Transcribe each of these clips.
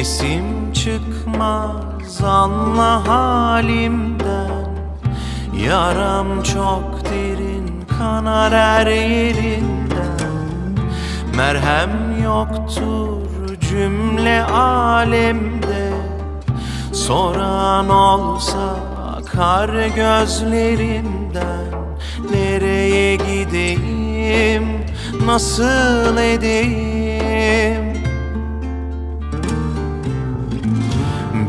Sesim çıkmaz anla halimden. Yaram çok derin kanar her yerinden. Merhem yoktur cümle alemde. Soran olsa akar gözlerimden Nereye gideyim, nasıl edeyim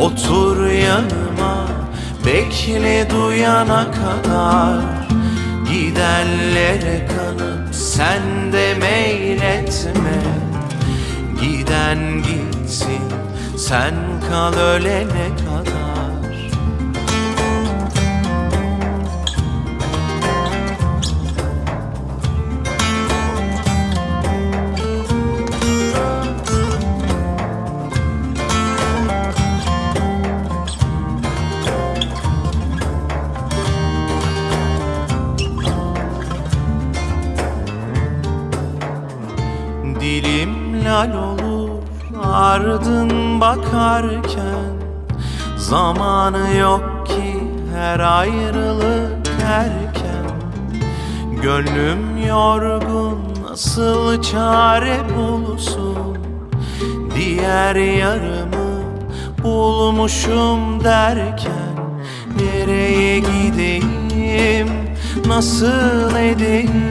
Otur yanıma bekle duyana kadar. Gidenlere kanıp sen de meyletme. Giden gitsin sen kal ölene kadar Lal olur. Ardın bakarken Zamanı yok ki her ayrılık erken. Gönlüm yorgun nasıl çare bulsun? Diğer yarımı bulmuşum derken Nereye gideyim nasıl edeyim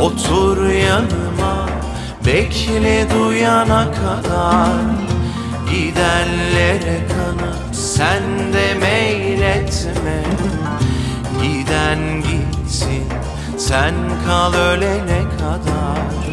Otur yanıma bekle duyana kadar. Gidenlere kanıp sen de meyletme. Giden gitsin sen kal ölene kadar